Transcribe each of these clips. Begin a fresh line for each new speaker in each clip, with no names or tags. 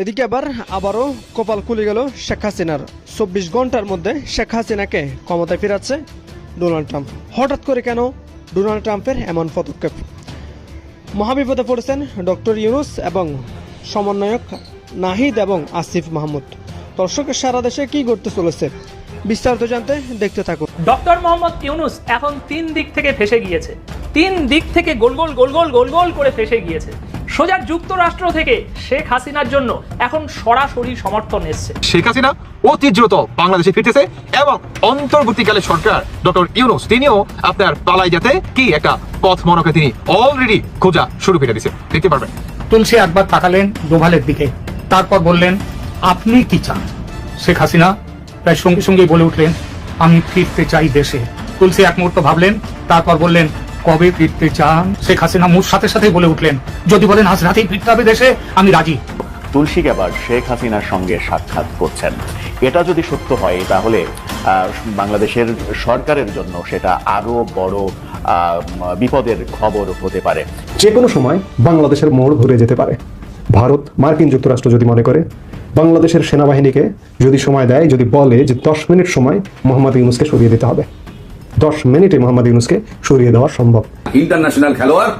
এদিকে আবার আবারও কপাল খুলে গেল শেখ হাসিনার। চব্বিশ ঘণ্টার মধ্যে শেখ হাসিনাকে ক্ষমতায় ফিরাচ্ছে ডোনাল্ড ট্রাম্প। হঠাৎ করে কেন ডোনাল্ড ট্রাম্পের এমন পদক্ষেপ? মহাবিপদে পড়েছেন ডক্টর ইউনুস এবং সমন্বয়ক নাহিদ এবং আসিফ মাহমুদ। দর্শকের সারা দেশে কি ঘটতে চলেছে? বিস্তারিত জানতে দেখতে থাকুন।
ডক্টর মোহাম্মদ ইউনুস এখন তিন দিক থেকে ফেসে গিয়েছে। তিন দিক থেকে গোল গোল গোল গোল গোল গোল করে ফেসে গিয়েছে। সোজা যুক্তরাষ্ট্র থেকে শেখ হাসিনার জন্য এখন সরাসরি সমর্থন এসছে।
শেখ হাসিনা অতি দ্রুত বাংলাদেশে ফিরতেছে এবং অন্তর্বর্তীকালে সরকার ডক্টর ইউনুস তিনিও আপনার পালাই যেতে কি একটা পথ মনকে তিনি অলরেডি খোঁজা শুরু করে দিয়েছে দেখতে পারবেন।
তুলসী একবার তাকালেন ডোভালের দিকে তারপর বললেন আপনি কি চান? শেখ হাসিনা প্রায় সঙ্গে সঙ্গে বলে উঠলেন আমি ফিরতে চাই দেশে। তুলসী এক মুহূর্ত ভাবলেন তারপর বললেন কবে ফিরতে চান? শেখ হাসিনা মুর সাথে সাথে বলে উঠলেন যদি বলেন আজ রাতেই ফিরতে হবে দেশে আমি রাজি।
তুলসী গ্যাবার শেখ হাসিনার সঙ্গে সাক্ষাৎ করছেন। এটা যদি সত্য হয় তাহলে আহ, বাংলাদেশের সরকারের জন্য সেটা আরও বড় আহ, বিপদের খবর হতে পারে।
যে কোনো সময় বাংলাদেশের মোড় ঘুরে যেতে পারে। ভারত মার্কিন যুক্তরাষ্ট্র যদি মনে করে, বাংলাদেশের সেনাবাহিনীকে যদি সময় দেয়, যদি বলে যে দশ মিনিট সময় মোহাম্মদ ইউনুসকে সরিয়ে দিতে হবে। দশ মিনিটে মোহাম্মদ ইউনুসকে সরিয়ে দেওয়া সম্ভব।
ইন্টারন্যাশনাল খেলোয়াড়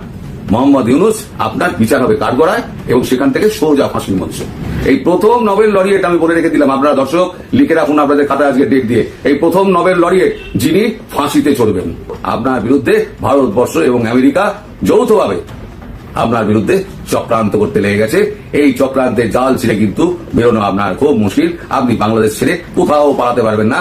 মোহাম্মদ ইউনুস আপনার বিচার হবে কাঠগড়ায় এবং সেখান থেকে সোজা ফাঁসির মঞ্চে। এই প্রথম নোবেল লরিয়েট আমি বলে রেখে দিলাম, আপনারা দর্শক লিখে রাখুন আপনাদের খাতায় আজকে ডেট দিয়ে। এই প্রথম নোবেল লরিয়েট যিনি ফাঁসিতে চড়বেন, আপনার বিরুদ্ধে ভারতবর্ষ এবং আমেরিকা যৌথভাবে আপনার বিরুদ্ধে চক্রান্ত করতে লেগে গেছে। এই চক্রান্তের জাল ছেড়ে কিন্তু বেরোনো আপনার খুব মুশকিল। আপনি বাংলাদেশ ছেড়ে কোথাও পালাতে পারবেন না।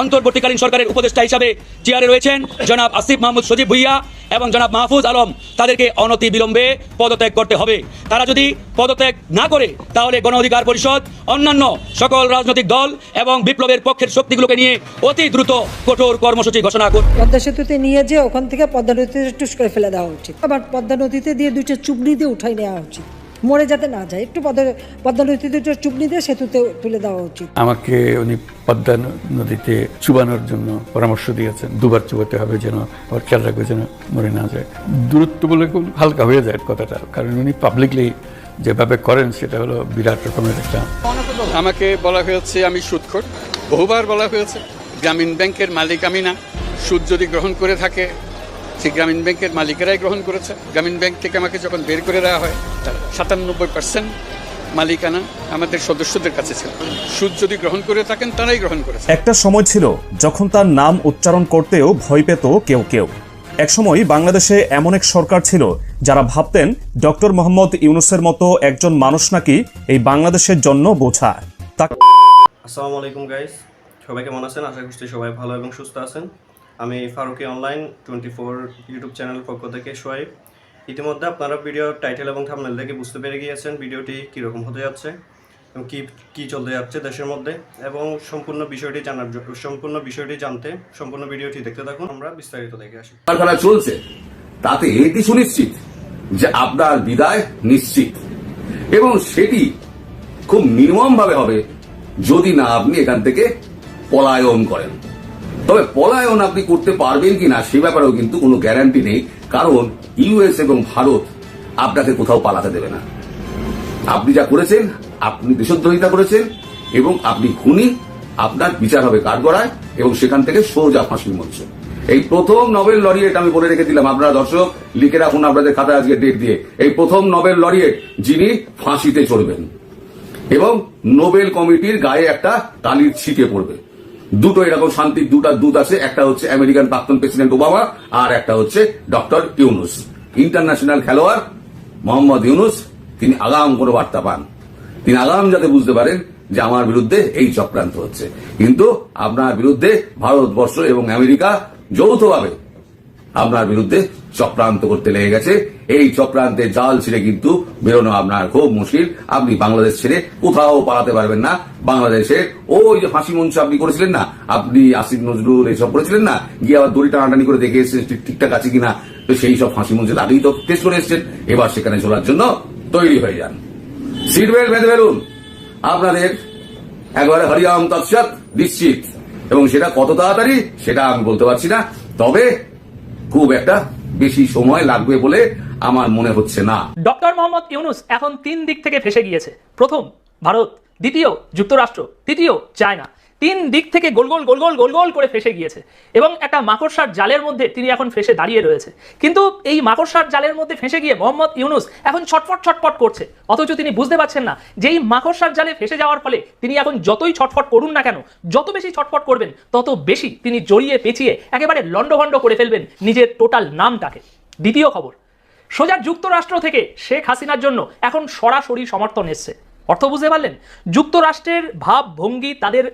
অন্তর্বর্তীকালীন সরকারের উপদেষ্টা হিসাবে চেয়ারে রয়েছেন জনাব আসিফ মাহমুদ সজীব ভুইয়া এবং জনাব মাহফুজ আলম। তাদেরকে অনতি বিলম্বে পদত্যাগ করতে হবে। তারা যদি পদত্যাগ না করে, তাহলে গণ অধিকার পরিষদ, অন্যান্য সকল রাজনৈতিক দল এবং বিপ্লবের পক্ষের শক্তিগুলোকে নিয়ে অতি দ্রুত কঠোর কর্মসূচি ঘোষণা করবে
পদ্মা সেতুতে নিয়ে যে ওখান থেকে পদ্মা নদীতে টুস করে ফেলে দেওয়া উচিত। আবার পদ্মা নদীতে দিয়ে দুইটা চুবনি দিয়ে উঠাই নেওয়া উচিত। মরে যাতে না যায় একটু পদ্মা পদ্মা নদীতে চুবনি দিয়ে সেতুতে তুলে দেওয়া উচিত।
আমাকে উনি পদ্মা নদীতে চুবানোর জন্য পরামর্শ দিয়েছেন দুবার চুবাতে হবে যেন ওর খেয়াল রাখবে যেন মরে না যায়। দূরত্ব বলে খুব হালকা হয়ে যায় কথাটা কারণ উনি পাবলিকলি যেভাবে করেন সেটা হলো বিরাট রকমের একটা
আমাকে বলা হয়েছে আমি সুদখোর বহুবার বলা হয়েছে গ্রামীণ ব্যাংকের মালিক আমি না। সুদ যদি গ্রহণ করে থাকে সেই গ্রামীণ ব্যাংকের মালিকেরাই গ্রহণ করেছে। গ্রামীণ ব্যাংক থেকে আমাকে যখন বের করে দেওয়া হয় তার সাতানব্বই পার্সেন্ট মালিকানা আমাদের সদস্যদের কাছে ছিল। সুদ যদি গ্রহণ করে থাকেন তারাই গ্রহণ করেছে।
একটা সময় ছিল যখন তার নাম উচ্চারণ করতেও ভয় পেত কেউ কেউ। একসময় বাংলাদেশে এমন এক সরকার ছিল যারা ভাবতেন ডক্টর মোহাম্মদ ইউনুসের মতো একজন মানুষ নাকি এই বাংলাদেশের জন্য বোঝা। তা
আসসালামু আলাইকুম গাইস সবাই কেমন আছেন? আশা করছি সবাই ভালো এবং সুস্থ আছেন। আমি Faruki online twenty four YouTube channel পক্ষ থেকে সোয়াইব ইতিমধ্যে আপনারা ভিডিও টাইটেল এবং থাম্বনেল দেখে বুঝতে পেরে গিয়েছেন ভিডিওটি কীরকম হতে যাচ্ছে এবং কী কী চলতে যাচ্ছে দেশের মধ্যে এবং সম্পূর্ণ বিষয়টি জানার জন্য সম্পূর্ণ বিষয়টি জানতে সম্পূর্ণ ভিডিওটি দেখতে থাকুন। আমরা বিস্তারিত দেখে আসি।
কারখানা চলছে। তাতে এটি সুনিশ্চিত যে আপনার বিদায় নিশ্চিত এবং সেটি খুব নির্মম ভাবে হবে যদি না আপনি এখান থেকে পলায়ন করেন। তবে পলায়ন আপনি করতে পারবেন কিনা সে ব্যাপারেও কিন্তু কোনো গ্যারান্টি নেই, কারণ ইউএস এবং ভারত আপনাকে কোথাও পালাতে দেবে না। আপনি যা করেছেন, আপনি দেশদ্রোহিতা করেছেন এবং আপনি খুনি, আপনার বিচার হবে কাঠগড়ায় এবং সেখান থেকে সোজা ফাঁসির মঞ্চ। এই প্রথম নোবেল লরিয়েট আমি বলে রেখে দিলাম, আপনারা দর্শক, লিখে রাখুন আপনাদের খাতায় আজকে ডেট দিয়ে। এই প্রথম নোবেল লরিয়েট যিনি ফাঁসিতে চড়বেন এবং নোবেল কমিটির গায়ে একটা তালির ছিটে পড়বে। দুটো এরকম শান্তির দুটা দূত আছে, একটা হচ্ছে আমেরিকান প্রাক্তন প্রেসিডেন্ট ওবামা আর একটা হচ্ছে ডক্টর ইউনুস। ইন্টারন্যাশনাল খেলোয়াড় মোহাম্মদ ইউনুস, তিনি আগাম কোনো বার্তা পান। তিনি আগাম যাতে বুঝতে পারেন যে আমার বিরুদ্ধে এই চক্রান্ত হচ্ছে। কিন্তু আপনার বিরুদ্ধে ভারতবর্ষ এবং আমেরিকা যৌথভাবে আপনার বিরুদ্ধে চক্রান্ত করতে লেগে গেছে। এই চক্রান্তের জাল ছিঁড়ে কিন্তু বেরোনো আপনার খুব মুশকিল। আপনি বাংলাদেশ ছেড়ে কোথাও পালাতে পারবেন না। বাংলাদেশে ওই যে ফাঁসি মঞ্চ আপনি করেছিলেন না, আপনি আসিফ নজরুল এইসব করেছিলেন না, গিয়ে আবার দড়ি টানাটানি করে দেখে এসেছেন, ঠিক- ঠিকঠাক আছে কিনা। তো সেই সব ফাঁসি মঞ্চে আগেই তো টেস্ট করে এসেছেন। এবার সেখানে চলার জন্য তৈরি হয়ে যান। সিট বেল্ট বেঁধে ফেলুন। আপনাদের একবারে হরিয়াম তৎসৎ, নিশ্চিত। এবং সেটা কত তাড়াতাড়ি, সেটা আমি বলতে পারছি না। তবে খুব একটা বেশি সময় লাগবে বলে আমার মনে হচ্ছে না।
ডক্টর মোহাম্মদ ইউনুস এখন তিন দিক থেকে ফেসে গিয়েছে। প্রথম, ভারত, দ্বিতীয়, যুক্তরাষ্ট্র, তৃতীয়, চায়না। তিন দিক থেকে গোল গোল গোল গোল গোল গোল করে ফেসে গিয়েছে। এবং একটা মাকড়সার জালের মধ্যে তিনি এখন ফেসে দাঁড়িয়ে রয়েছে। কিন্তু এই মাকড়সার জালের মধ্যে ফেসে গিয়ে মোহাম্মদ ইউনুস এখন ছটফট ছটফট করছে। অথচ তিনি বুঝতে পারছেন না যে এই মাকড়সার জালে ফেসে যাওয়ার ফলে তিনি এখন যতই ছটফট করুন না কেন, যত বেশি ছটফট করবেন, তত বেশি তিনি জড়িয়ে পেঁচিয়ে একেবারে লণ্ডভণ্ড করে ফেলবেন নিজের টোটাল নামটাকে। দ্বিতীয় খবর, সোজা যুক্তরাষ্ট্র থেকে শেখ হাসিনার জন্য এখন সরাসরি সমর্থন এসছে। অর্থ বুঝতে পারলেন? যুক্তরাষ্ট্রের ভাব ভঙ্গি তাদের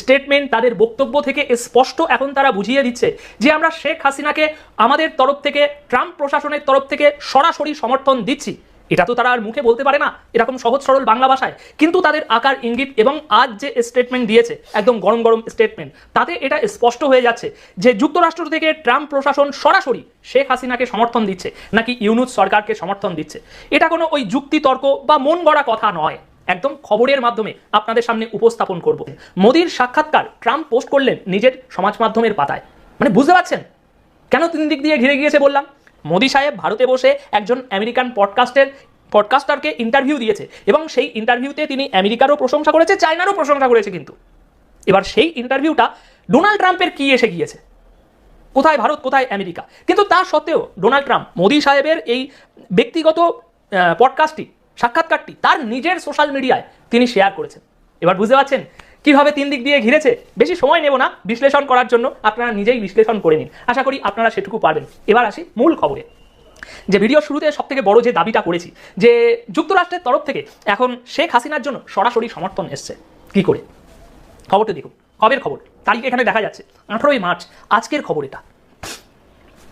স্টেটমেন্ট তাদের বক্তব্য থেকে স্পষ্ট এখন তারা বুঝিয়ে দিচ্ছে যে আমরা শেখ হাসিনাকে আমাদের তরফ থেকে, ট্রাম্প প্রশাসনের তরফ থেকে সরাসরি সমর্থন দিচ্ছি। এটা তো তারা আর মুখে বলতে পারে না, এরকম সহজ সরল বাংলা ভাষায়। কিন্তু তাদের আকার, ইঙ্গিত এবং আজ যে স্টেটমেন্ট দিয়েছে, একদম গরম গরম স্টেটমেন্ট তাতে এটা স্পষ্ট হয়ে যাচ্ছে যে যুক্তরাষ্ট্র থেকে ট্রাম্প প্রশাসন সরাসরি শেখ হাসিনাকে সমর্থন দিচ্ছে, নাকি ইউনুস সরকারকে সমর্থন দিচ্ছে। এটা কোনো ওই যুক্তিতর্ক বা মন গড়া কথা নয়। একদম খবরের মাধ্যমে আপনাদের সামনে উপস্থাপন করব। মোদির সাক্ষাৎকার ট্রাম্প পোস্ট করলেন নিজের সমাজ মাধ্যমের পাতায়। মানে বুঝতে পারছেন? কেন তিন দিক দিয়ে ঘিরে গিয়েছে বললাম? মোদি সাহেব ভারতে বসে একজন আমেরিকান পডকাস্টের পডকাস্টারকে ইন্টারভিউ দিয়েছে এবং সেই ইন্টারভিউতে তিনি আমেরিকারও প্রশংসা করেছে, চায়নারও প্রশংসা করেছে কিন্তু। এবার সেই ইন্টারভিউটা ডোনাল্ড ট্রাম্পের কি এসে গিয়েছে? কোথায় ভারত, কোথায় আমেরিকা? কিন্তু তা সত্ত্বেও ডোনাল্ড ট্রাম্প মোদি সাহেবের এই ব্যক্তিগত পডকাস্টটি সাক্ষাৎকারটি তার নিজের সোশ্যাল মিডিয়ায় তিনি শেয়ার করেছেন। এবার বুঝতে পারছেন কীভাবে তিন দিক দিয়ে ঘিরেছে? বেশি সময় নেব না বিশ্লেষণ করার জন্য, আপনারা নিজেই বিশ্লেষণ করে নিন। আশা করি আপনারা সেটুকু পারবেন। এবার আসি মূল খবরে। যে ভিডিও শুরুতে সব থেকে বড় যে দাবিটা করেছি, যে যুক্তরাষ্ট্রের তরফ থেকে এখন শেখ হাসিনার জন্য সরাসরি সমর্থন এসছে। কি করে? খবরটা দেখুন। কবের খবর? তারিখ এখানে দেখা যাচ্ছে। আঠারোই মার্চ, আজকের খবর এটা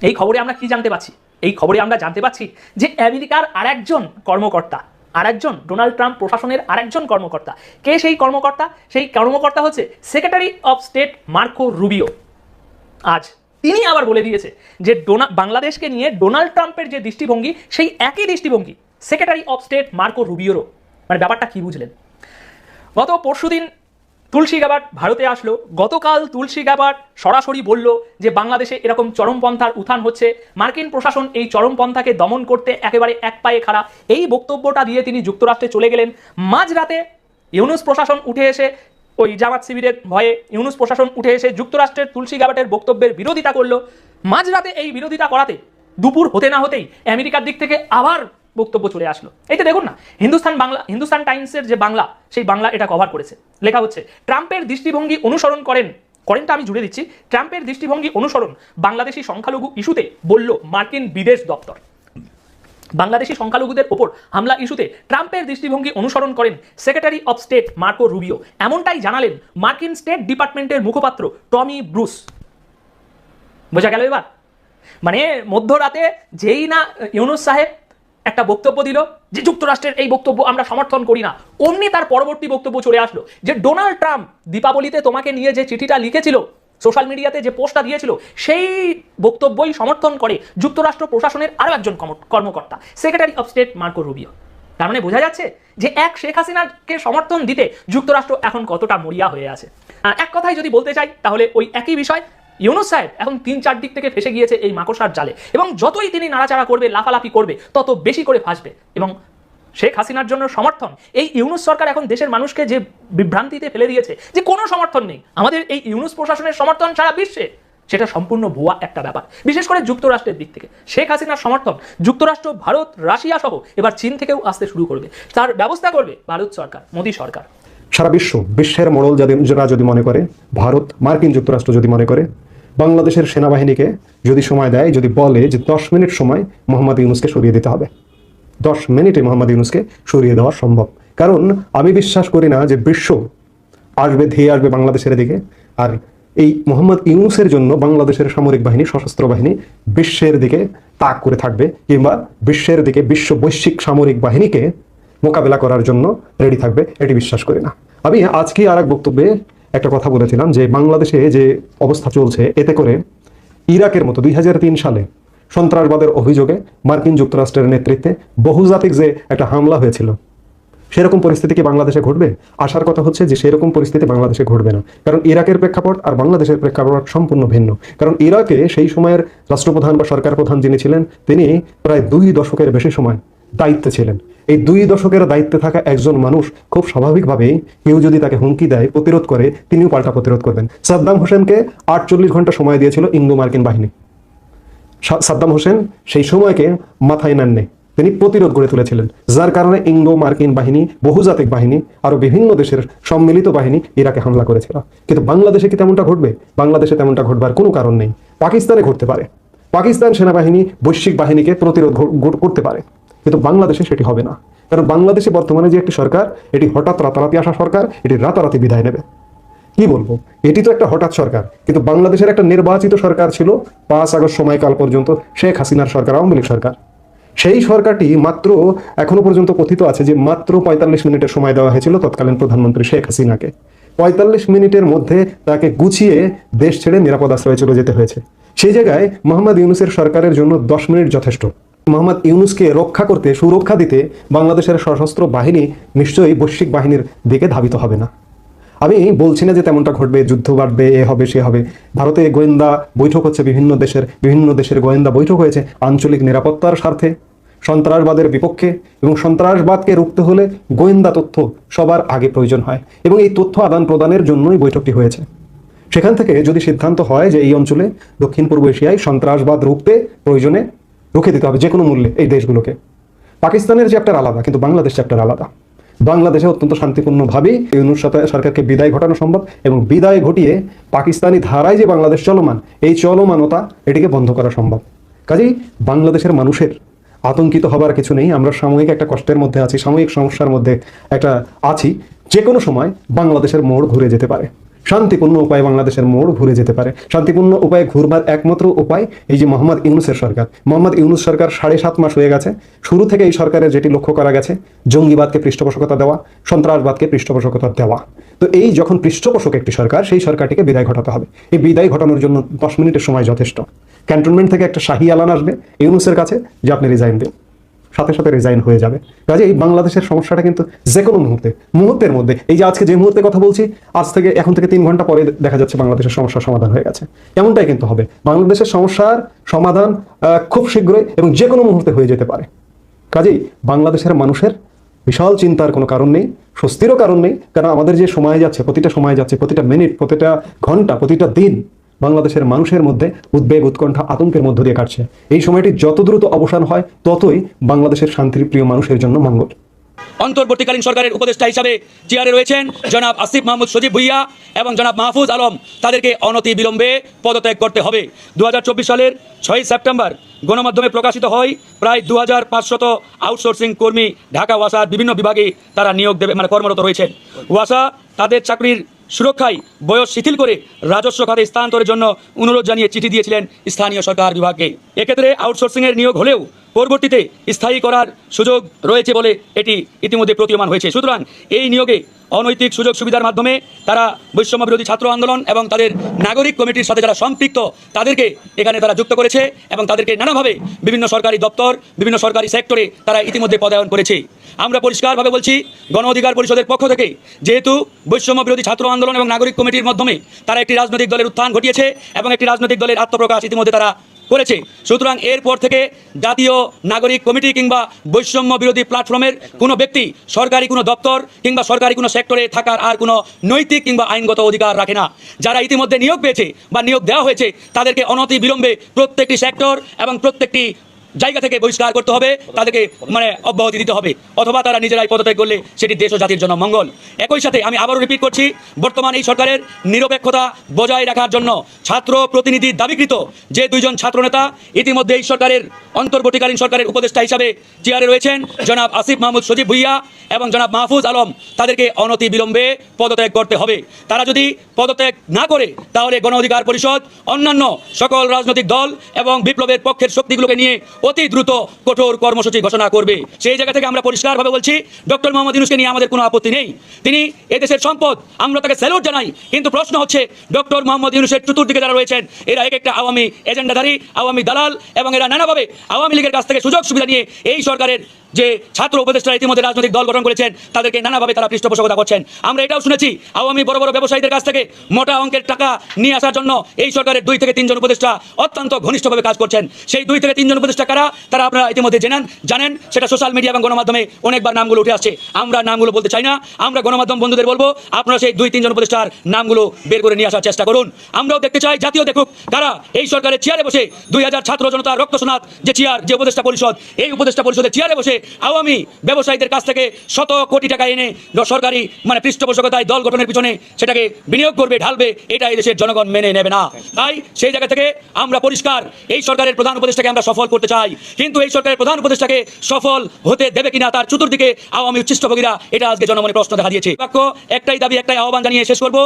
এই খবরে আমরা কি জানতে পারছি এই খবরে আমরা জানতে পারছি যে আমেরিকার আরেকজন কর্মকর্তা আরেকজন ডোনাল্ড ট্রাম্প প্রশাসনের আরেকজন কর্মকর্তা। কে সেই কর্মকর্তা? সেই কর্মকর্তা হচ্ছে secretary of state Marco Rubio. আজ তিনি আবার বলে দিয়েছে যে ডোনা বাংলাদেশকে নিয়ে ডোনাল্ড ট্রাম্পের যে দৃষ্টিভঙ্গি, সেই একই দৃষ্টিভঙ্গি, সেক্রেটারি অফ স্টেট মার্কো রুবিওরও। মানে ব্যাপারটা কি বুঝলেন? গত পরশুদিন তুলসী গাবাট ভারতে আসলো। গতকাল তুলসী গাবাট সরাসরি বলল যে বাংলাদেশে এরকম চরমপন্থার উত্থান হচ্ছে। মার্কিন প্রশাসন এই চরমপন্থাকে দমন করতে একেবারে এক পায়ে খাড়া। এই বক্তব্যটা দিয়ে তিনি যুক্তরাষ্ট্রে চলে গেলেন। মাঝরাতে ইউনুস প্রশাসন উঠে এসে ওই জামাত শিবিরের ভয়ে ইউনুস প্রশাসন উঠে এসে যুক্তরাষ্ট্রের তুলসী গাবাটের বক্তব্যের বিরোধিতা করল। মাঝরাতে এই বিরোধিতা করাতে দুপুর হতে না হতেই আমেরিকার দিক থেকে আবার বক্তব্য চলে আসলো। এই তো দেখুন না হিন্দুস্তান বাংলা হিন্দুস্তান টাইমসের যে বাংলা, সেই বাংলা এটা কভার করেছে। লেখা হচ্ছে, ট্রাম্পের দৃষ্টিভঙ্গি অনুসরণ করেন। করেনটা আমি জুড়ে দিচ্ছি। ট্রাম্পের দৃষ্টিভঙ্গি অনুসরণ, বাংলাদেশি সংখ্যালঘু ইস্যুতে বলল মার্কিন বিদেশ দপ্তর। বাংলাদেশি সংখ্যালঘুদের ওপর হামলা ইস্যুতে ট্রাম্পের দৃষ্টিভঙ্গি অনুসরণ করেন secretary of state Marco Rubio. এমনটাই জানালেন মার্কিন স্টেট ডিপার্টমেন্টের মুখপাত্র টমি ব্রুস। বোঝা গেল এবার? মানে মধ্যরাতে যেই না ইউনুস সাহেব একটা বক্তব্য দিল যে যুক্তরাষ্ট্রের এই বক্তব্য আমরা সমর্থন করি না। অমনি তার পরবর্তী বক্তব্য চলে আসলো যে ডোনাল্ড ট্রাম্প দীপাবলিতে তোমাকে নিয়ে যে চিঠিটা লিখেছিল, সোশ্যাল মিডিয়াতে যে পোস্টটা দিয়েছিল, সেই বক্তব্যই সমর্থন করে যুক্তরাষ্ট্র প্রশাসনের আরও একজন কর্ম- কর্মকর্তা, secretary of state Marco Rubio. তার মানে বোঝা যাচ্ছে যে এক শেখ হাসিনাকে সমর্থন দিতে যুক্তরাষ্ট্র এখন কতটা মরিয়া হয়ে আছে। এক কথায় যদি বলতে চাই, তাহলে ওই একই বিষয় ইউনুস সাহেব এখন তিন চার দিক থেকে ফেসে গিয়েছে এই মাকড়সার জালে। এবং যতই তিনি নাড়াচাড়া করবে, লাফালাফি করবে, তত বেশি করে ফাঁসবে। এবং শেখ হাসিনার জন্য সমর্থন। এই ইউনুস সরকার এখন দেশের মানুষকে যে বিভ্রান্তিতে ফেলে দিয়েছে, যে কোনো সমর্থন নেই। আমাদের এই ইউনুস প্রশাসনের সমর্থন সারা বিশ্বে, সেটা সম্পূর্ণ ভুয়া একটা ব্যাপার। বিশেষ করে যুক্তরাষ্ট্রের দিক থেকে। শেখ হাসিনার সমর্থন যুক্তরাষ্ট্র, ভারত, রাশিয়া সহ এবার চীন থেকেও আসতে শুরু করবে। তার ব্যবস্থা করবে ভারত সরকার, মোদী সরকার।
সারা বিশ্ব বিশ্বের মোড়ল যাদের- যদি মনে করে, ভারত, মার্কিন যুক্তরাষ্ট্র যদি মনে করে বাংলাদেশের সেনাবাহিনীকে যদি সময় দেয়, যদি বলে যে দশ মিনিট সময় মোহাম্মদ ইউনুসকে সরিয়ে দিতে হবে। দশ মিনিটে মোহাম্মদ ইউনুসকে সরিয়ে দেওয়া সম্ভব। কারণ আমি বিশ্বাস করি না যে বিশ্ব আসবে, ধেয়ে আসবে বাংলাদেশের দিকে। আর এই মোহাম্মদ ইউনুসের জন্য বাংলাদেশের সামরিক বাহিনী, সশস্ত্র বাহিনী বিশ্বের দিকে তাক করে থাকবে, কিংবা বিশ্বের দিকে বিশ্ব বৈশ্বিক সামরিক বাহিনীকে মোকাবেলা করার জন্য রেডি থাকবে, এটি বিশ্বাস করি না। আমি আজকে আর এক বক্তব্যে একটা কথা বলেছিলাম যে বাংলাদেশে যে অবস্থা চলছে, এতে করে ইরাকের মতো দুই সালে সন্ত্রাসবাদের অভিযোগে মার্কিন যুক্তরাষ্ট্রের নেতৃত্বে বহুজাতিক যে একটা হামলা হয়েছিল, সেরকম পরিস্থিতি কি বাংলাদেশে ঘটবে? আসার কথা হচ্ছে যে সেরকম পরিস্থিতি বাংলাদেশে ঘটবে না। কারণ ইরাকের প্রেক্ষাপট আর বাংলাদেশের প্রেক্ষাপট সম্পূর্ণ ভিন্ন। কারণ ইরাকে সেই সময়ের রাষ্ট্রপ্রধান বা সরকার প্রধান যিনি ছিলেন, তিনি প্রায় দুই দশকের বেশি সময় দায়িত্বে ছিলেন। এই দুই দশকের দায়িত্বে থাকা একজন মানুষ খুব স্বাভাবিকভাবেই কেউ যদি তাকে হুমকি দেয়, প্রতিরোধ করে, তিনিও পাল্টা প্রতিরোধ করবেন। সাদ্দাম হোসেনকে আটচল্লিশ ঘণ্টা সময় দিয়েছিল ইন্দো মার্কিন বাহিনী। সাদ্দাম হোসেন সেই সময়কে মাথায় নেননি। তিনি প্রতিরোধ গড়ে তুলেছিলেন, যার কারণে ইন্দো মার্কিন বাহিনী, বহুজাতিক বাহিনী আরও বিভিন্ন দেশের সম্মিলিত বাহিনী ইরাকে হামলা করেছিল। কিন্তু বাংলাদেশে কি তেমনটা ঘটবে? বাংলাদেশে তেমনটা ঘটবার কোনো কারণ নেই। পাকিস্তানে ঘটতে পারে। পাকিস্তান সেনাবাহিনী বৈশ্বিক বাহিনীকে প্রতিরোধ করতে পারে। কিন্তু বাংলাদেশে সেটি হবে না। কারণ বাংলাদেশে বর্তমানে যে একটি সরকার, এটি হঠাৎ রাতারাতি আসা সরকার, এটি রাতারাতি বিদায় নেবে। কি বলব? এটি তো একটা হঠাৎ সরকার। কিন্তু বাংলাদেশের একটা নির্বাচিত সরকার ছিল পাঁচ আগস্ট সময়কাল পর্যন্ত, শেখ হাসিনার সরকার, আওয়ামী লীগ সরকার। সেই সরকারটি মাত্র এখনও পর্যন্ত কথিত আছে যে মাত্র পঁয়তাল্লিশ মিনিটের সময় দেওয়া হয়েছিল তৎকালীন প্রধানমন্ত্রী শেখ হাসিনাকে। পঁয়তাল্লিশ মিনিটের মধ্যে তাকে গুছিয়ে দেশ ছেড়ে নিরাপদ আশ্রয়ে চলে যেতে হয়েছে। সেই জায়গায় মোহাম্মদ ইউনুসের সরকারের জন্য দশ মিনিট যথেষ্ট। মোহাম্মদ ইউনুসকে রক্ষা করতে, সুরক্ষা দিতে বাংলাদেশের সশস্ত্র বাহিনী নিশ্চয়ই বৈশ্বিক বাহিনীর দিকে ধাবিত হবে না। আমি বলছি না যে তেমনটা ঘটবে, যুদ্ধ বাড়বে, এ হবে, সে হবে। ভারতে গোয়েন্দা বৈঠক হচ্ছে, বিভিন্ন দেশের বিভিন্ন দেশের গোয়েন্দা বৈঠক হয়েছে আঞ্চলিক নিরাপত্তার স্বার্থে। সন্ত্রাসবাদের বিপক্ষে এবং সন্ত্রাসবাদকে রুখতে হলে গোয়েন্দা তথ্য সবার আগে প্রয়োজন হয় এবং এই তথ্য আদান প্রদানের জন্যই বৈঠকটি হয়েছে। সেখান থেকে যদি সিদ্ধান্ত হয় যে এই অঞ্চলে দক্ষিণ পূর্ব এশিয়ায় সন্ত্রাসবাদ রুখতে প্রয়োজনে রুখে দিতে হবে যে কোনো মূল্যে এই দেশগুলোকে। পাকিস্তানের চ্যাপ্টার আলাদা, কিন্তু বাংলাদেশ চ্যাপ্টার আলাদা। বাংলাদেশে অত্যন্ত শান্তিপূর্ণভাবেই ইউনুস সরকারকে বিদায় ঘটানো সম্ভব এবং বিদায় ঘটিয়ে পাকিস্তানি ধারায় যে বাংলাদেশ চলমান, এই চলমানতা এটিকে বন্ধ করা সম্ভব। কাজেই বাংলাদেশের মানুষের আতঙ্কিত হবার কিছু নেই। আমরা সাময়িক একটা কষ্টের মধ্যে আছি, সাময়িক সমস্যার মধ্যে একটা আছি। যে কোনো সময় বাংলাদেশের মোড় ঘুরে যেতে পারে। শান্তিপূর্ণ উপায়ে বাংলাদেশের মোড় ঘুরে যেতে পারে। শান্তিপূর্ণ উপায়ে ঘুরবার একমাত্র উপায় এই যে মোহাম্মদ ইউনুসের সরকার। মোহাম্মদ ইউনুস সরকার সাড়ে সাত মাস হয়ে গেছে। শুরু থেকে এই সরকারের যেটি লক্ষ্য করা গেছে, জঙ্গিবাদকে পৃষ্ঠপোষকতা দেওয়া, সন্ত্রাসবাদকে পৃষ্ঠপোষকতা দেওয়া। তো এই যখন পৃষ্ঠপোষক একটি সরকার, সেই সরকারটিকে বিদায় ঘটাতে হবে। এই বিদায় ঘটানোর জন্য দশ মিনিটের সময় যথেষ্ট। ক্যান্টনমেন্ট থেকে একটা শাহী আলান আসবে ইউনুসের কাছে, যে আপনি রিজাইন দিন। সাথে সাথে রিজাইন হয়ে যাবে। কাজে এই বাংলাদেশের সমস্যাটা কিন্তু যে কোনো মুহূর্তে, মুহূর্তের মধ্যে, এই যে আজকে যে মুহূর্তে কথা বলছি, আজ থেকে এখন থেকে তিন ঘণ্টা পরে দেখা যাচ্ছে বাংলাদেশের সমস্যার সমাধান হয়ে গেছে। এমনটাই কিন্তু হবে। বাংলাদেশের সমস্যার সমাধান খুব শীঘ্রই এবং যে কোনো মুহূর্তে হয়ে যেতে পারে। কাজেই বাংলাদেশের মানুষের বিশাল চিন্তার কোনো কারণ নেই, স্বস্তিরও কারণ নেই। কারণ আমাদের যে সময় যাচ্ছে, প্রতিটা সময় যাচ্ছে, প্রতিটা মিনিট প্রতিটা ঘণ্টা, প্রতিটা দিন বাংলাদেশের মানুষের মধ্যে উদ্বেগ, উৎকণ্ঠা আতঙ্কের মধ্য দিয়ে কাটছে। এই সময়টি যত দ্রুত অবসান হয়, ততই বাংলাদেশের শান্তির প্রিয় মানুষের জন্য মঙ্গল।
অন্তর্বর্তীকালীন সরকারের উপদেষ্টা হিসাবে চেয়ারে রয়েছেন জনাব আসিফ মাহমুদ সজীব ভুইয়া এবং জনাব মাহফুজ আলম। তাদেরকে অনতি বিলম্বে পদত্যাগ করতে হবে। দু হাজার চব্বিশ সালের ছয়ই সেপ্টেম্বর গণমাধ্যমে প্রকাশিত হয়, প্রায় দু হাজার পাঁচশত আউটসোর্সিং কর্মী ঢাকা ওয়াসার বিভিন্ন বিভাগে তারা নিয়োগ দেবে মানে কর্মরত রয়েছেন। ওয়াসা তাদের চাকরির সুরক্ষায় বয়স শিথিল করে রাজস্ব খাতে স্থানান্তরের জন্য অনুরোধ জানিয়ে চিঠি দিয়েছিলেন স্থানীয় সরকার বিভাগকে। এক্ষেত্রে আউটসোর্সিংয়ের নিয়োগ হলেও পরবর্তীতে স্থায়ী করার সুযোগ রয়েছে বলে এটি ইতিমধ্যে প্রতীয়মান হয়েছে। সুতরাং এই নিয়োগে অনৈতিক সুযোগ সুবিধার মাধ্যমে তারা বৈষম্য বিরোধী ছাত্র আন্দোলন এবং তাদের নাগরিক কমিটির সাথে যারা সম্পৃক্ত, তাদেরকে এখানে তারা যুক্ত করেছে এবং তাদেরকে নানাভাবে বিভিন্ন সরকারি দপ্তর, বিভিন্ন সরকারি সেক্টরে তারা ইতিমধ্যে পদায়ন করেছে। আমরা পরিষ্কারভাবে বলছি, গণ অধিকার পরিষদের পক্ষ থেকে যেহেতু বৈষম্য বিরোধী ছাত্র আন্দোলন এবং নাগরিক কমিটির মাধ্যমে তারা একটি রাজনৈতিক দলের উত্থান ঘটিয়েছে এবং একটি রাজনৈতিক দলের আত্মপ্রকাশ ইতিমধ্যে তারা করেছে। সুতরাং এরপর থেকে জাতীয় নাগরিক কমিটি কিংবা বৈষম্য বিরোধী প্ল্যাটফর্মের কোনো ব্যক্তি, সরকারি কোনো দপ্তর কিংবা সরকারি কোনো সেক্টরে থাকার আর কোনো নৈতিক কিংবা আইনগত অধিকার রাখে না। যারা ইতিমধ্যে নিয়োগ পেয়েছে বা নিয়োগ দেওয়া হয়েছে, তাদেরকে অনতি বিলম্বে প্রত্যেকটি সেক্টর এবং প্রত্যেকটি জায়গা থেকে বহিষ্কার করতে হবে, তাদেরকে মানে অব্যাহতি দিতে হবে। অথবা তারা নিজেরাই পদত্যাগ করলে সেটি দেশ ও জাতির জন্য মঙ্গল। একই সাথে আমি আবারও রিপিট করছি, বর্তমান এই সরকারের নিরপেক্ষতা বজায় রাখার জন্য ছাত্র প্রতিনিধির দাবিকৃত যে দুইজন ছাত্রনেতা ইতিমধ্যে এই সরকারের, অন্তর্বর্তীকালীন সরকারের উপদেষ্টা হিসাবে চেয়ারে রয়েছেন, জনাব আসিফ মাহমুদ সজীব ভুইয়া এবং জনাব মাহফুজ আলম। তাদেরকে অনতি বিলম্বে পদত্যাগ করতে হবে। তারা যদি পদত্যাগ না করে, তাহলে গণ অধিকার পরিষদ, অন্যান্য সকল রাজনৈতিক দল এবং বিপ্লবের পক্ষের শক্তিগুলোকে নিয়ে অতি দ্রুত কঠোর কর্মসূচি ঘোষণা করবে। সেই জায়গা থেকে আমরা পরিষ্কারভাবে বলছি, ডক্টর মোহাম্মদ ইউনুসকে নিয়ে আমাদের কোনো আপত্তি নেই। তিনি এদেশের সম্পদ, আমরা তাকে স্যালুট জানাই, কিন্তু প্রশ্ন হচ্ছে, ডক্টর মোহাম্মদ ইউনুসের চতুর্দিকে যারা রয়েছেন, এরা এক একটা আওয়ামী এজেন্ডাধারী, আওয়ামী দালাল, এবং এরা নানাভাবে আওয়ামী লীগের কাছ থেকে সুযোগ সুবিধা নিয়ে এই সরকারের যে ছাত্র উপদেষ্টারা ইতিমধ্যে রাজনৈতিক দল গঠন করেছেন, তাদেরকে নানাভাবে তারা পৃষ্ঠপোষকতা করছেন। আমরা এটাও শুনেছি, আওয়ামী বড় বড় ব্যবসায়ীদের কাছ থেকে মোটা অঙ্কের টাকা নিয়ে আসার জন্য এই সরকারের দুই থেকে তিনজন উপদেষ্টা অত্যন্ত ঘনিষ্ঠভাবে কাজ করছেন। সেই দুই থেকে তিনজন উপদেষ্টা কারা, তারা আপনারা ইতিমধ্যে জেনেন, জানেন, সেটা সোশ্যাল মিডিয়া এবং গণমাধ্যমে অনেকবার নামগুলো উঠে আসছে। আমরা নামগুলো বলতে চাই না, আমরা গণমাধ্যম বন্ধুদের বলব, আপনারা সেই দুই তিনজন উপদেষ্টার নামগুলো বের করে নিয়ে আসার চেষ্টা করুন। আমরাও দেখতে চাই, জাতীয় দেখুক কারা এই সরকারের চেয়ারে বসে, দুই হাজার ছাত্র জনতার রক্ত সোনাত যে চেয়ার, যে উপদেষ্টা পরিষদ, এই উপদেষ্টা পরিষদের চেয়ারে বসে আওয়ামী ব্যবসায়ীদের কাছ থেকে শত কোটি টাকা এনে সরকারি মানে পৃষ্ঠপোষকতায় দল গঠনের পিছনে সেটাকে বিনিয়োগ করবে, ঢালবে এটা এই দেশের জনগণ মেনে নেবে না। তাই সেই জায়গা থেকে আমরা পরিষ্কার এই সরকারের প্রধান উপদেষ্টাকে আমরা সফল করতে চাই। কিন্তু এই সরকারের প্রধান উপদেষ্টাকে সফল হতে দেবে কিনা তার চতুর্দিকে আওয়ামী উচ্ছিষ্টভোগীরা এটা আজকে জনমনে প্রশ্ন দেখা দিয়েছে। বাক্য, একটাই দাবি, একটাই আহ্বান জানিয়ে শেষ করব।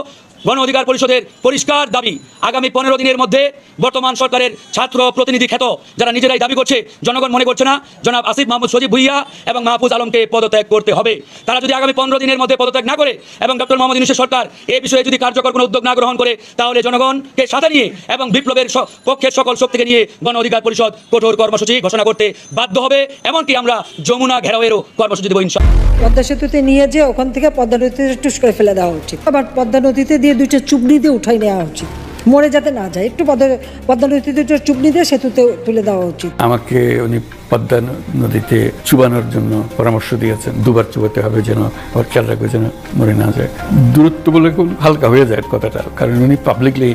গণ অধিকার পরিষদের পরিষ্কার দাবি, আগামী পনেরো দিনের মধ্যে বর্তমান সরকারের ছাত্র প্রতিনিধি খ্যাত, যারা নিজেরাই দাবি করছে, জনগণ মনে করছে না। জনাব আসিফ মাহমুদ সজিব ভুইয়া এবং মাহফুজ আলমকে পদত্যাগ করতে হবে। তারা যদি আগামী পনেরো দিনের মধ্যে পদত্যাগ না করে এবং ডক্টর মোহাম্মদ ইউনুসের সরকার এ বিষয়ে যদি কার্যকর কোনো উদ্যোগ না গ্রহণ করে, তাহলে জনগণকে সাথে নিয়ে এবং বিপ্লবের পক্ষের সকল শক্তিকে নিয়ে গণ অধিকার পরিষদ কঠোর কর্মসূচি ঘোষণা করতে বাধ্য হবে। এমনকি আমরা যমুনা ঘেরাওয়েরও কর্মসূচি দেবো ইনশা
পদ্মা সেতুতে নিয়ে যে ওখান থেকে পদ্মা নদীতে টুস করে ফেলে দেওয়া উচিত। আবার পদ্মা নদীতে দিয়ে দুইটা চুবড়ি দিয়ে উঠাই নেওয়া উচিত। মরে যাতে না যায় একটু পদ্মা পদ্মা নদীতে চুবড়ি দিয়ে সেতুতে তুলে দেওয়া উচিত।
আমাকে উনি পদ্মা নদীতে চুবানোর জন্য পরামর্শ দিয়েছেন। দুবার চুবাতে হবে যেন আবার খেয়াল রাখবে যেন মরে না যায়। দূরত্ব বলে খুব হালকা হয়ে যায় কথাটা কারণ উনি পাবলিকলি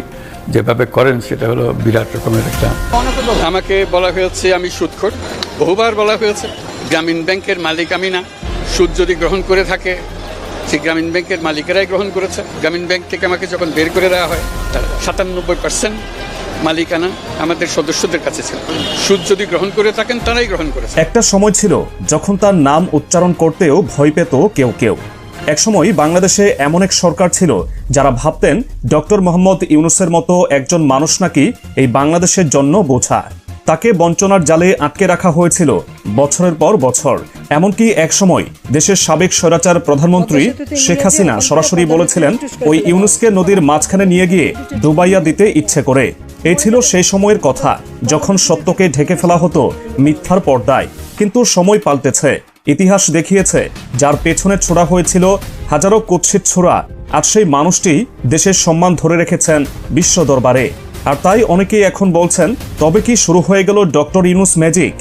যেভাবে করেন সেটা হলো বিরাট রকমের একটা
আমাকে বলা হয়েছে আমি সুদখোর বহুবার বলা হয়েছে গ্রামীণ ব্যাংকের মালিক আমি না। সুদ যদি গ্রহণ করে থাকে সেই গ্রামীণ ব্যাংকের মালিকেরাই গ্রহণ করেছে। গ্রামীণ ব্যাংক থেকে আমাকে যখন বের করে দেওয়া হয়, তার সাতানব্বই পার্সেন্ট মালিকানা আমাদের সদস্যদের কাছে ছিল। সুদ যদি গ্রহণ করে থাকেন, তারাই গ্রহণ করেছে।
একটা সময় ছিল যখন তার নাম উচ্চারণ করতেও ভয় পেত কেউ কেউ। একসময় বাংলাদেশে এমন এক সরকার ছিল যারা ভাবতেন, ডক্টর মোহাম্মদ ইউনুসের মতো একজন মানুষ নাকি এই বাংলাদেশের জন্য বোঝা? তাকে বঞ্চনার জালে আটকে রাখা হয়েছিল বছরের পর বছর। এমনকি একসময় দেশের সাবেক স্বৈরাচার প্রধানমন্ত্রী শেখ হাসিনা সরাসরি বলেছিলেন, ওই ইউনুসকে নদীর মাঝখানে নিয়ে গিয়ে ডুবাইয়া দিতে ইচ্ছে করে। এই ছিল সেই সময়ের কথা, যখন সত্যকে ঢেকে ফেলা হতো মিথ্যার পর্দায়। কিন্তু সময় পাল্টেছে। ইতিহাস দেখিয়েছে, যার পেছনে ছোড়া হয়েছিল হাজারো কুৎসিত ছোড়া, আর সেই মানুষটি দেশের সম্মান ধরে রেখেছেন বিশ্ব দরবারে। আর তাই অনেকেই এখন বলছেন, তবে কি শুরু হয়ে গেল ডক্টর ইউনুস ম্যাজিক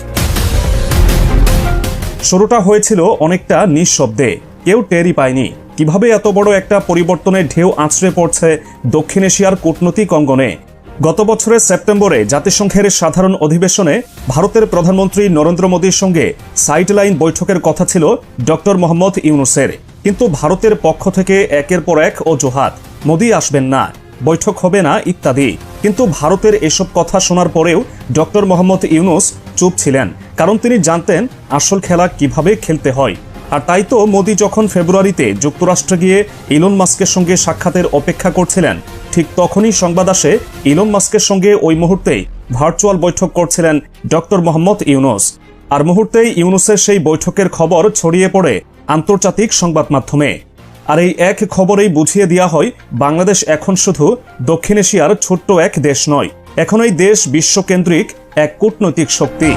শুরুটা হয়েছিল অনেকটা নিঃশব্দে। কেউ টেরই পায়নি। কীভাবে এত বড় একটা পরিবর্তনের ঢেউ আছড়ে পড়ছে দক্ষিণ এশিয়ার কূটনৈতিক অঙ্গনে? গত বছরের সেপ্টেম্বরে জাতিসংঘের সাধারণ অধিবেশনে ভারতের প্রধানমন্ত্রী নরেন্দ্র মোদীর সঙ্গে সাইডলাইন বৈঠকের কথা ছিল ডক্টর মোহাম্মদ ইউনুসের। কিন্তু ভারতের পক্ষ থেকে একের পর এক অজুহাত। মোদী আসবেন না। বৈঠক হবে না ইত্যাদি। কিন্তু ভারতের এসব কথা শোনার পরেও ডক্টর মোহাম্মদ ইউনুস চুপ ছিলেন, কারণ তিনি জানতেন আসল খেলা কীভাবে খেলতে হয়। আর তাই তো মোদী যখন ফেব্রুয়ারিতে যুক্তরাষ্ট্রে গিয়ে ইলন মাস্কের সঙ্গে সাক্ষাতের অপেক্ষা করছিলেন, ঠিক তখনই সংবাদ আসে ইলন মাস্কের সঙ্গে ওই মুহূর্তেই ভার্চুয়াল বৈঠক করছিলেন ডক্টর মোহাম্মদ ইউনুস। আর মুহূর্তেই ইউনুসের সেই বৈঠকের খবর ছড়িয়ে পড়ে আন্তর্জাতিক সংবাদ মাধ্যমে আর এই এক খবরেই বুঝিয়ে দেওয়া হয়, বাংলাদেশ এখন শুধু দক্ষিণ এশিয়ার ছোট্ট এক দেশ নয়, এখন এই দেশ বিশ্বকেন্দ্রিক এক কূটনৈতিক শক্তি।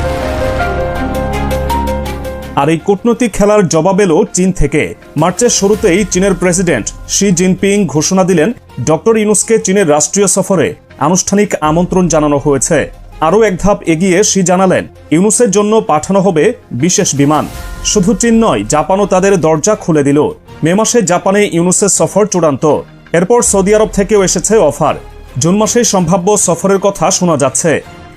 আর এই কূটনৈতিক খেলার জবাব এলো চীন থেকে। মার্চের শুরুতেই চীনের প্রেসিডেন্ট শি জিনপিং ঘোষণা দিলেন, ডক্টর ইউনুসকে চীনের রাষ্ট্রীয় সফরে আনুষ্ঠানিক আমন্ত্রণ জানানো হয়েছে। আরও এক ধাপ এগিয়ে শি জানালেন, ইউনুসের জন্য পাঠানো হবে বিশেষ বিমান। শুধু চীন নয়, জাপানও তাদের দরজা খুলে দিল। মে মাসে জাপানে ইউনুসের সফর চূড়ান্ত। এরপর সৌদি আরব থেকেও এসেছে অফার। জুন মাসে সম্ভাব্য সফরের কথা শোনা যাচ্ছে।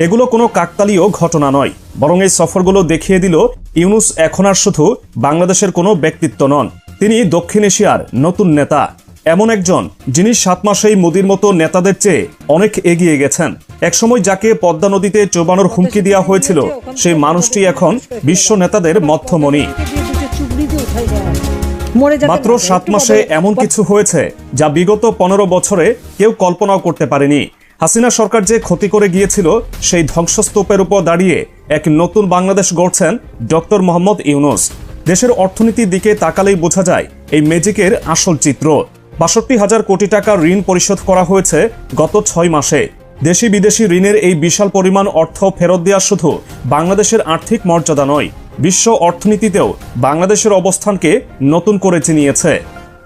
এগুলো কোনো কাকতালীয় ঘটনা নয়, বরং এই সফরগুলো দেখিয়ে দিল ইউনুস এখন আর শুধু বাংলাদেশের কোনো ব্যক্তিত্ব নন, তিনি দক্ষিণ এশিয়ার নতুন নেতা। এমন একজন যিনি সাত মাসেই মোদির মতো নেতাদের চেয়ে অনেক এগিয়ে গেছেন। একসময় যাকে পদ্মা নদীতে চোবানোর হুমকি দেওয়া হয়েছিল, সেই মানুষটি এখন বিশ্ব নেতাদের মধ্যমণি। মাত্র সাত মাসে এমন কিছু হয়েছে যা বিগত পনেরো বছরে কেউ কল্পনাও করতে পারেনি। হাসিনা সরকার যে ক্ষতি করে গিয়েছিল সেই ধ্বংসস্তূপের উপর দাঁড়িয়ে এক নতুন বাংলাদেশ গড়ছেন ডক্টর মোহাম্মদ ইউনুস। দেশের অর্থনীতির দিকে তাকালেই বোঝা যায় এই ম্যাজিকের আসল চিত্র। বাষট্টি হাজার কোটি টাকা ঋণ পরিশোধ করা হয়েছে গত ছয় মাসে। দেশি বিদেশি ঋণের এই বিশাল পরিমাণ অর্থ ফেরত দেওয়া শুধু বাংলাদেশের আর্থিক মর্যাদা নয় বিশ্ব অর্থনীতিতেও বাংলাদেশের অবস্থানকে নতুন করে চিনিয়েছে।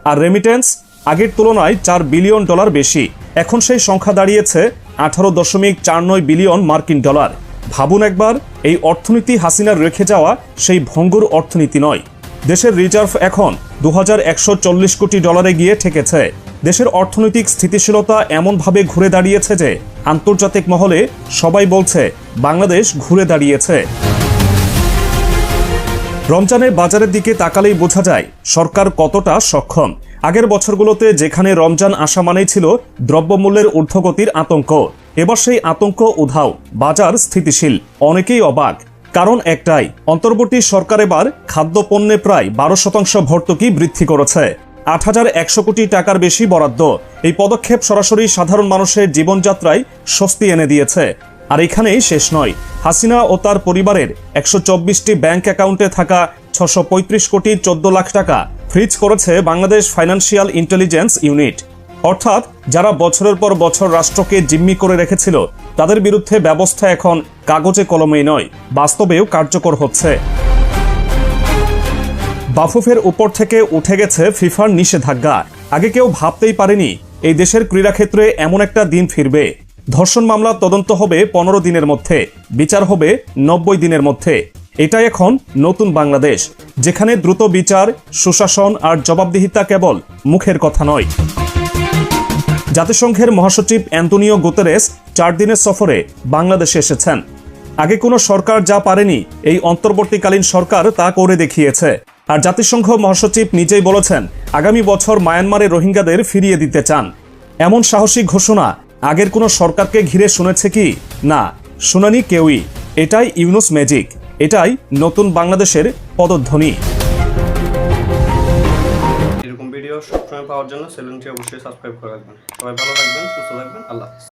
আর রেমিটেন্স আগের তুলনায় চার বিলিয়ন ডলার বেশি। এখন সেই সংখ্যা দাঁড়িয়েছে আঠারো দশমিক চার নয় বিলিয়ন মার্কিন ডলার ভাবুন একবার, এই অর্থনীতি হাসিনার রেখে যাওয়া সেই ভঙ্গুর অর্থনীতি নয়। দেশের রিজার্ভ এখন দু হাজার একশো চল্লিশ কোটি ডলারে গিয়ে ঠেকেছে। দেশের অর্থনৈতিক স্থিতিশীলতা এমনভাবে ঘুরে দাঁড়িয়েছে যে আন্তর্জাতিক মহলে সবাই বলছে, বাংলাদেশ ঘুরে দাঁড়িয়েছে। রমজানের বাজারের দিকে তাকালেই বোঝা যায়, সরকার কতটা সক্ষম। আগের বছরগুলোতে যেখানে রমজান আসা মানেই ছিল দ্রব্যমূল্যের ঊর্ধ্বগতির আতঙ্ক। এবার সেই আতঙ্ক উধাও, বাজার স্থিতিশীল, অনেকেই অবাক। কারণ একটাই, অন্তর্বর্তী সরকার এবার খাদ্যপণ্যে প্রায় বারো শতাংশ ভর্তুকি বৃদ্ধি করেছে। আট হাজার একশো কোটি টাকার বেশি বরাদ্দ। এই পদক্ষেপ সরাসরি সাধারণ মানুষের জীবনযাত্রায় স্বস্তি এনে দিয়েছে। আর এখানেই শেষ নয়। হাসিনা ও তার পরিবারের একশো চব্বিশটি ব্যাংক অ্যাকাউন্টে থাকা ছশো পঁয়ত্রিশ কোটি চোদ্দ লাখ টাকা ফ্রিজ করেছে বাংলাদেশ ফাইন্যান্সিয়াল ইন্টেলিজেন্স ইউনিট। অর্থাৎ যারা বছরের পর বছর রাষ্ট্রকে জিম্মি করে রেখেছিল, তাদের বিরুদ্ধে ব্যবস্থা এখন কাগজে কলমেই নয়, বাস্তবেও কার্যকর হচ্ছে। বাফুফের উপর থেকে উঠে গেছে ফিফার নিষেধাজ্ঞা। আগে কেউ ভাবতেই পারেনি, এই দেশের ক্রীড়াক্ষেত্রে এমন একটা দিন ফিরবে। ধর্ষণ মামলা তদন্ত হবে পনেরো দিনের মধ্যে, বিচার হবে নব্বই দিনের মধ্যে। এটা এখন নতুন বাংলাদেশ, যেখানে দ্রুত বিচার, সুশাসন আর জবাবদিহিতা কেবল মুখের কথা নয়। জাতিসংঘের মহাসচিব অ্যান্টনিও গুতেরেস চার দিনের সফরে বাংলাদেশে এসেছেন। আগে কোনো সরকার যা পারেনি, এই অন্তর্বর্তীকালীন সরকার তা করে দেখিয়েছে। আর জাতিসংঘ মহাসচিব নিজেই বলেছেন, আগামী বছর মায়ানমারে রোহিঙ্গাদের ফিরিয়ে দিতে চান। এমন সাহসী ঘোষণা আগের কোনো সরকারকে ঘিরে শুনেছে কি? না, শুনানি কেউই। এটাই ইউনুস ম্যাজিক এটাই নতুন বাংলাদেশের পদধ্বনি।
এরকম ভিডিও সবসময় পাওয়ার জন্য চ্যানেলটি অবশ্যই সাবস্ক্রাইব করে রাখবেন। সবাই ভালো থাকবেন, সুস্থ থাকবেন। আল্লাহ